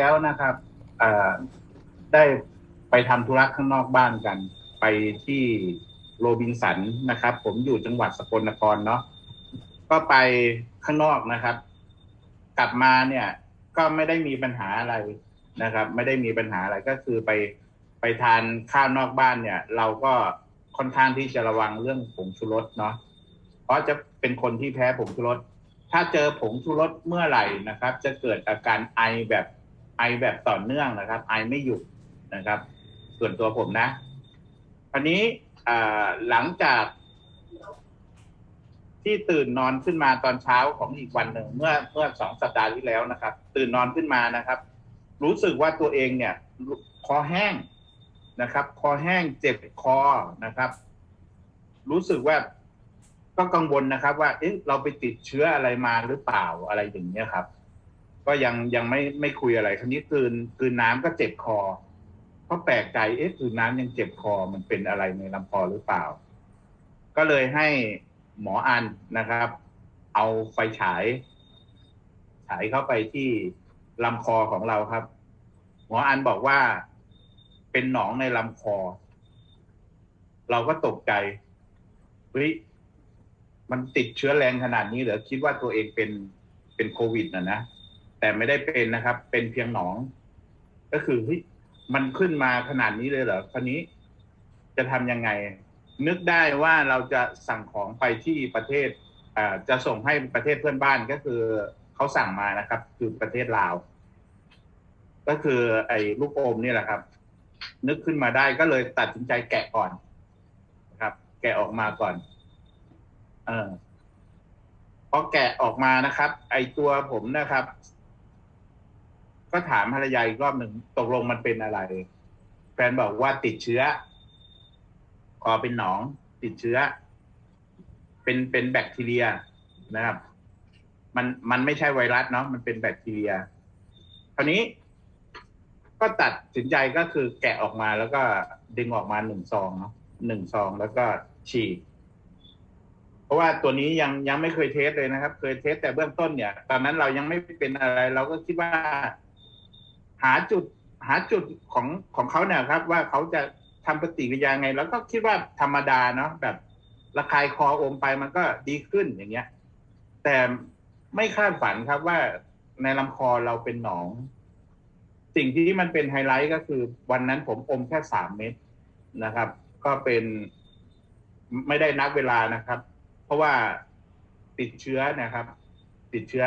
แล้วนะครับได้ไปทำธุระข้างนอกบ้านกัน ไปที่โรบินสันนะครับ ผมอยู่จังหวัดสกลนครเนาะก็ไปข้างนอกนะครับ กลับมาเนี่ย ก็ไม่ได้มีปัญหาอะไรนะครับ ไม่ได้มีปัญหาอะไรก็คือไปไปทานข้าวนอกบ้านเนี่ย เราก็ค่อนข้างที่จะระวังเรื่องผงชูรสเนาะเพราะจะเป็นคนที่แพ้ผงชูรสถ้าเจอผงชูรสเมื่อไหร่นะครับ จะเกิดอาการไอแบบ ไอแบบต่อเนื่องนะครับ ไอไม่หยุดนะครับ ส่วนตัวผมนะคราวนี้หลังจากที่ตื่นนอนขึ้นมาตอนเช้าของอีกวันหนึ่งเมื่อเมื่อสองสัปดาห์ที่แล้วนะครับ ตื่นนอนขึ้นมานะครับ รู้สึกว่าตัวเองเนี่ย คอแห้งนะครับ คอแห้งเจ็บคอนะครับ รู้สึกว่าก็กังวลนะครับ ว่าเอ๊ะเราไปติดเชื้ออะไรมาหรือเปล่าอะไรอย่างเงี้ยครับ ก็ยังยังไม่ไม่คุยอะไรคราวนี้กลืนกลืนน้ำก็เจ็บคอก็แปลกใจเอ๊ะกลืนน้ำยังเจ็บคอมันเป็นอะไรในลำคอหรือเปล่า ก็เลยให้หมออันนะครับ เอาไฟฉาย ฉายเข้าไปที่ลำคอของเราครับ หมออันบอกว่าเป็นหนองในลำคอ เราก็ตกใจเฮ้ยมันติดเชื้อแรงขนาดนี้เหรอคิดว่าตัวเองเป็นเป็นโควิดนะนะ แต่ไม่ได้เป็นนะครับ เป็นเพียงหนอง ก็คือเฮ้ยมันขึ้นมาขนาดนี้เลยเหรอคราวนี้จะทำยังไง นึกได้ว่าเราจะสั่งของไปที่ประเทศจะส่งให้ประเทศเพื่อนบ้านก็คือเขาสั่งมานะครับ คือประเทศลาว ก็คือไอ้ลูกอมนี่แหละครับ นึกขึ้นมาได้ก็เลยตัดสินใจแกะก่อนนะครับ แกะออกมาก่อน เออพอแกะออกมานะครับ ไอตัวผมนะครับ ก็ถามภรรยาอีกรอบหนึ่งตกลงมันเป็นอะไร แฟนบอกว่าติดเชื้อ คอเป็นหนอง ติดเชื้อ เป็นเป็นแบคทีเรียนะครับ มันมันไม่ใช่ไวรัสเนาะมันเป็นแบคทีเรียคราวนี้ก็ตัดสินใจก็คือแกะออกมาแล้วก็ดึงออกมาหนึ่งซองเนาะหนึ่งซองแล้วก็ฉีดเพราะว่าตัวนี้ยังยังไม่เคยเทสเลยนะครับ เคยเทสแต่เบื้องต้นเนี่ย ตอนนั้นเรายังไม่เป็นอะไร เราก็คิดว่า หาจุดหาจุดของของเขาเนี่ยครับ ว่าเขาจะทำปฏิกิริยาไง แล้วก็คิดว่าธรรมดาเนาะแบบระคายคออมไปมันก็ดีขึ้นอย่างเงี้ย แต่ไม่คาดฝันครับว่าในลำคอเราเป็นหนอง สิ่งที่มันเป็นไฮไลท์ก็คือวันนั้นผมอมแค่สามเม็ดนะครับ ก็เป็นไม่ได้นับเวลานะครับ เพราะว่าติดเชื้อนะครับ ติดเชื้อ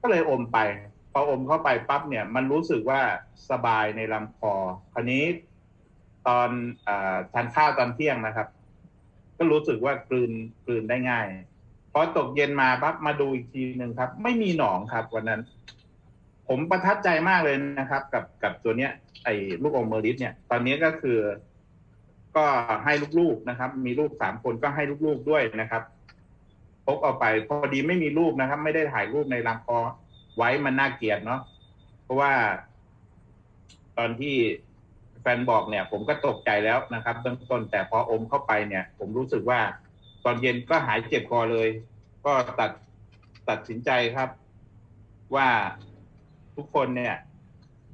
ก็เลยอมไป พออมเข้าไปปั๊บเนี่ยมันรู้สึกว่าสบายในลำคอ คราวนี้ตอนอทานข้าวตอนเที่ยงนะครับ ก็รู้สึกว่ากลืนกลืนได้ง่ายพอตกเย็นมาปั๊บมาดูอีกทีหนึ่งครับ ไม่มีหนองครับ วันนั้น ผมประทับใจมากเลยนะครับ กับกับตัวเนี้ย ไอ้ลูกอมเมอริสเนี่ย ตอนนี้ก็คือ ก็ให้ลูกๆนะครับ มีลูกสามคนก็ให้ลูกๆด้วยนะครับพกเอาไป พอดีไม่มีรูปนะครับ ไม่ได้ถ่ายรูปในรังคอ ไว้มันน่าเกลียดเนาะเพราะว่าตอนที่แฟนบอกเนี่ย ผมก็ตกใจแล้วนะครับเบื้องต้นแต่พออมเข้าไปเนี่ย ผมรู้สึกว่า ตอนเย็นก็หายเจ็บคอเลย ก็ตัดตัดสินใจครับ ว่าทุกคนเนี่ย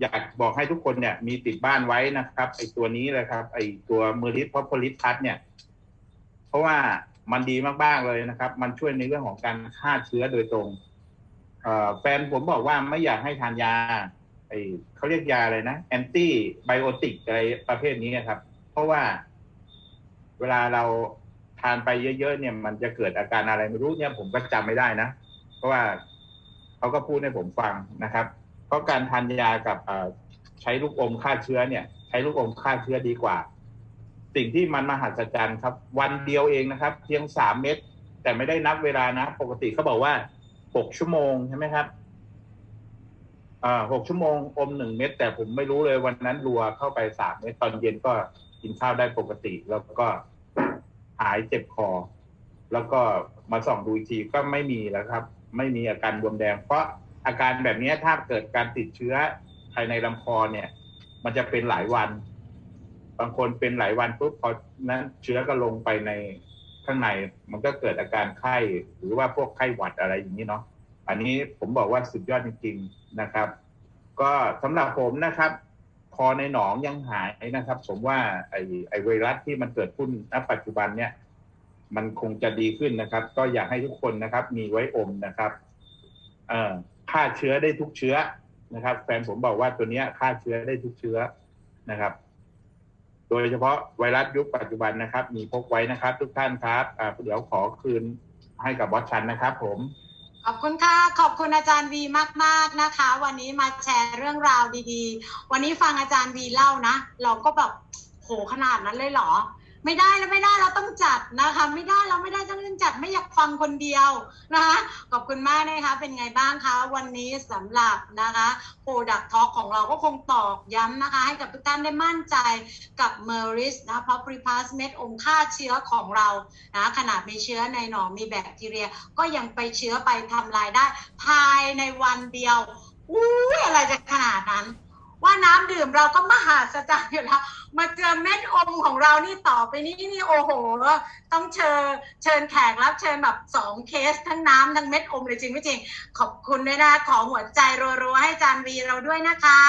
อยากบอกให้ทุกคนเนี่ย มีติดบ้านไว้นะครับ ไอตัวนี้เลยครับ ไอตัวเมอริสพอพลิพัทเนี่ย เพราะว่ามันดีมากๆเลยนะครับ มันช่วยในเรื่องของการฆ่าเชื้อโดยตรง แฟนผมบอกว่าไม่อยากให้ทานยาไอเขาเรียกยาอะไรนะแอนตี้ไบโอติกอะไรประเภทนี้ครับ เพราะว่า เวลาเราทานไปเยอะๆเนี่ย มันจะเกิดอาการอะไรไม่รู้เนี่ย ผมก็จำไม่ได้นะ เพราะว่าเขาก็พูดให้ผมฟังนะครับ เพราะการทานยากับใช้ลูกอมฆ่าเชื้อเนี่ย ใช้ลูกอมฆ่าเชื้อดีกว่า สิ่งที่มันมหัศจรรย์ครับ วันเดียวเองนะครับ เพียงสามเม็ดแต่ไม่ได้นับเวลานะ ปกติเขาบอกว่า หกชั่วโมงใช่ไหมครับอ่าหกชั่วโมงอมหนึ่งเม็ดแต่ผมไม่รู้เลยวันนั้นรัวเข้าไปสามเม็ดตอนเย็นก็กินข้าวได้ปกติ แล้วก็หายเจ็บคอ แล้วก็มาส่องดูอีกทีก็ไม่มีแล้วครับ ไม่มีอาการบวมแดง เพราะอาการแบบนี้ถ้าเกิดการติดเชื้อภายในลำคอเนี่ย มันจะเป็นหลายวัน บางคนเป็นหลายวันปุ๊บพอนั้นเชื้อก็ลงไปใน ข้างในมันก็เกิดอาการไข้หรือว่าพวกไข้หวัดอะไรอย่างนี้เนาะอันนี้ผมบอกว่าสุดยอดจริงๆนะครับ ก็สำหรับผมนะครับพอในหนองยังหายนะครับ ผมว่าไอไอไวรัสที่มันเกิดขึ้นณปัจจุบันเนี่ย มันคงจะดีขึ้นนะครับ ก็อยากให้ทุกคนนะครับ มีไว้อมนะครับ เอ่อฆ่าเชื้อได้ทุกเชื้อนะครับ แฟนผมบอกว่าตัวเนี้ยฆ่าเชื้อได้ทุกเชื้อนะครับ โดยเฉพาะไวรัสยุคปัจจุบันนะครับ มีพกไว้นะครับ ทุกท่านครับอ่าเดี๋ยวขอคืนให้กับบอสชันนะครับ ผม ขอบคุณค่ะ ขอบคุณอาจารย์วีมาก ๆนะคะ วันนี้มาแชร์เรื่องราวดีๆ วันนี้ฟังอาจารย์วีเล่านะ เราก็แบบโหขนาดนั้นเลยเหรอ ไม่ได้แล้วไม่ได้เราต้องจัดนะคะ ไม่ได้เราไม่ได้ต้องจัดไม่อยากฟังคนเดียวนะคะขอบคุณมากนะคะ เป็นไงบ้างคะวันนี้สำหรับนะคะโปรดักท็อกของเราก็คงตอกย้ำนะคะ ให้กับทุกท่านได้มั่นใจกับเมอริสนะเพอปริพาสเม็ดอมฆ่าเชื้อของเรานะขนาดมีเชื้อในหนองมีแบคทีเรีย ก็ยังไปเชื้อไปทำลายได้ ภายในวันเดียวอุ้ยอะไรจะขนาดนั้น ว่าน้ำดื่มเราก็มหาศาลอยู่แล้วมาเจอเม็ด มของเรานี่ต่อไปนี้นี่โอ้โห ต้องเชิญเชิญแขกรับเชิญแบบสองเคสทั้งน้ำทั้งเม็ดอมเลยจริงไม่จริง ขอบคุณด้วยนะขอหัวใจรัวๆให้จานวีเราด้วยนะคะ